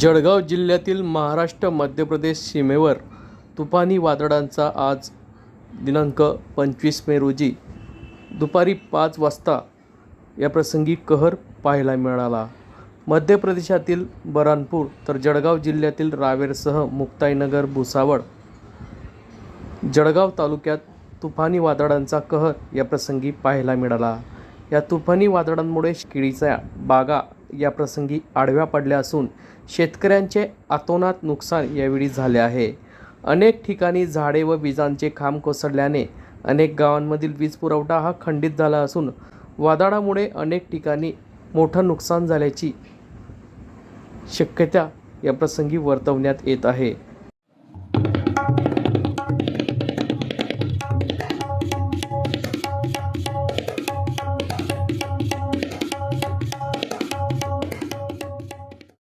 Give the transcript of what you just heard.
जळगाव जिल्ह्यातील महाराष्ट्र मध्य प्रदेश सीमेवर तुफानी वादळांचा आज दिनांक पंचवीस मे रोजी दुपारी पाच वाजता या प्रसंगी कहर पाहायला मिळाला. मध्य प्रदेशातील बरानपूर तर जळगाव जिल्ह्यातील रावेरसह मुक्ताईनगर भुसावळ जळगाव तालुक्यात तुफानी वादळांचा कहर या प्रसंगी पाहायला मिळाला. या तुफानी वादळांमुळे केळीच्या बागा या प्रसंगी आडव्या पडल्या असून शेतकऱ्यांचे अतोनात नुकसान यावेळी झाले आहे. अनेक ठिकाणी झाडे व विजांचे खांब कोसळल्याने अनेक गावांमधील वीज पुरवठा हा खंडित झाला असून वादळामुळे अनेक ठिकाणी मोठं नुकसान झाल्याची शक्यता या प्रसंगी वर्तवण्यात येत आहे.